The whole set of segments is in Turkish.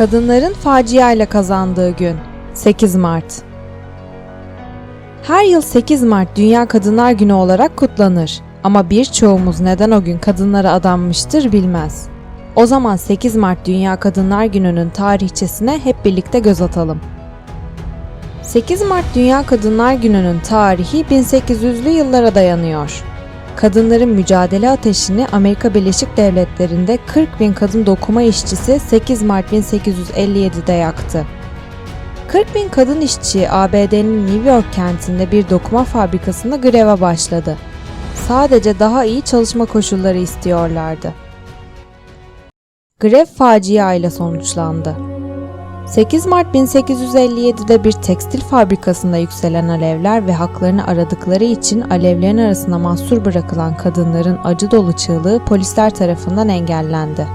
Kadınların faciayla kazandığı gün 8 Mart Her yıl 8 Mart Dünya Kadınlar Günü olarak kutlanır. Ama birçoğumuz neden o gün kadınlara adanmıştır bilmez. O zaman 8 Mart Dünya Kadınlar Günü'nün tarihçesine hep birlikte göz atalım. 8 Mart Dünya Kadınlar Günü'nün tarihi 1800'lü yıllara dayanıyor. Kadınların mücadele ateşini Amerika Birleşik Devletleri'nde 40 bin kadın dokuma işçisi 8 Mart 1857'de yaktı. 40 bin kadın işçi ABD'nin New York kentinde bir dokuma fabrikasında greve başladı. Sadece daha iyi çalışma koşulları istiyorlardı. Grev facia sonuçlandı. 8 Mart 1857'de bir tekstil fabrikasında yükselen alevler ve haklarını aradıkları için alevlerin arasına mahsur bırakılan kadınların acı dolu çığlığı polisler tarafından engellendi.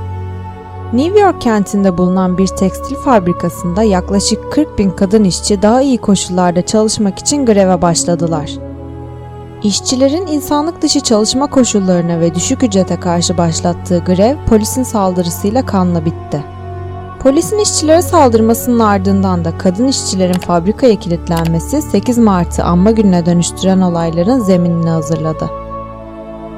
New York kentinde bulunan bir tekstil fabrikasında yaklaşık 40 bin kadın işçi daha iyi koşullarda çalışmak için greve başladılar. İşçilerin insanlık dışı çalışma koşullarına ve düşük ücrete karşı başlattığı grev polisin saldırısıyla kanla bitti. Polisin işçilere saldırmasının ardından da kadın işçilerin fabrikaya kilitlenmesi 8 Mart'ı anma gününe dönüştüren olayların zeminini hazırladı.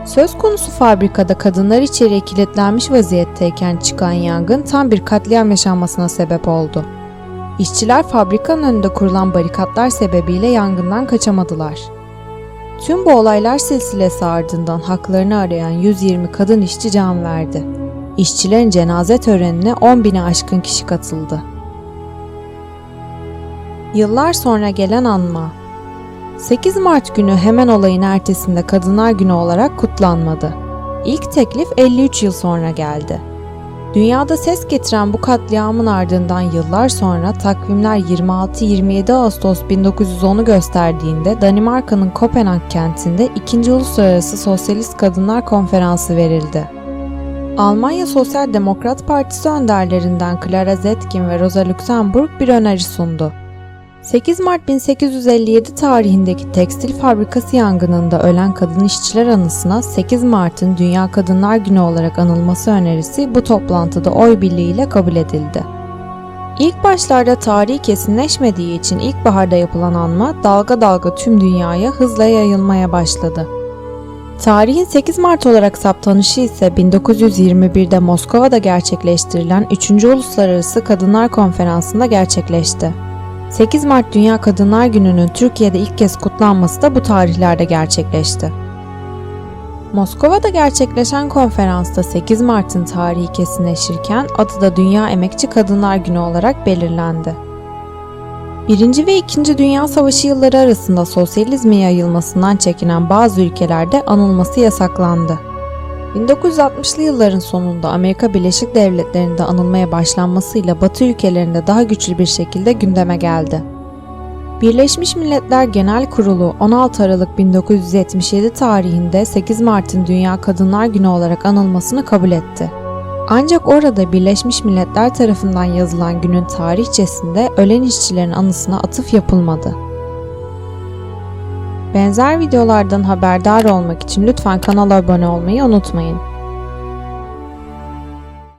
Söz konusu fabrikada kadınlar içeriye kilitlenmiş vaziyetteyken çıkan yangın tam bir katliam yaşanmasına sebep oldu. İşçiler fabrikanın önünde kurulan barikatlar sebebiyle yangından kaçamadılar. Tüm bu olaylar silsilesi ardından haklarını arayan 120 kadın işçi can verdi. İşçilerin cenaze törenine 10 bine aşkın kişi katıldı. Yıllar sonra gelen anma 8 Mart günü hemen olayın ertesinde Kadınlar Günü olarak kutlanmadı. İlk teklif 53 yıl sonra geldi. Dünyada ses getiren bu katliamın ardından yıllar sonra takvimler 26-27 Ağustos 1910'u gösterdiğinde Danimarka'nın Kopenhag kentinde 2. Uluslararası Sosyalist Kadınlar Konferansı verildi. Almanya Sosyal Demokrat Partisi önderlerinden Clara Zetkin ve Rosa Luxemburg bir öneri sundu. 8 Mart 1857 tarihindeki tekstil fabrikası yangınında ölen kadın işçiler anısına 8 Mart'ın Dünya Kadınlar Günü olarak anılması önerisi bu toplantıda oy birliğiyle kabul edildi. İlk başlarda tarihi kesinleşmediği için ilkbaharda yapılan anma dalga dalga tüm dünyaya hızla yayılmaya başladı. Tarihin 8 Mart olarak saptanışı ise 1921'de Moskova'da gerçekleştirilen 3. Uluslararası Kadınlar Konferansı'nda gerçekleşti. 8 Mart Dünya Kadınlar Günü'nün Türkiye'de ilk kez kutlanması da bu tarihlerde gerçekleşti. Moskova'da gerçekleşen konferansta 8 Mart'ın tarihi kesinleşirken adı da Dünya Emekçi Kadınlar Günü olarak belirlendi. Birinci ve İkinci Dünya Savaşı yılları arasında sosyalizmin yayılmasından çekinen bazı ülkelerde anılması yasaklandı. 1960'lı yılların sonunda Amerika Birleşik Devletleri'nde anılmaya başlanmasıyla Batı ülkelerinde daha güçlü bir şekilde gündeme geldi. Birleşmiş Milletler Genel Kurulu 16 Aralık 1977 tarihinde 8 Mart'ın Dünya Kadınlar Günü olarak anılmasını kabul etti. Ancak orada Birleşmiş Milletler tarafından yazılan günün tarihçesinde ölen işçilerin anısına atıf yapılmadı. Benzer videolardan haberdar olmak için lütfen kanala abone olmayı unutmayın.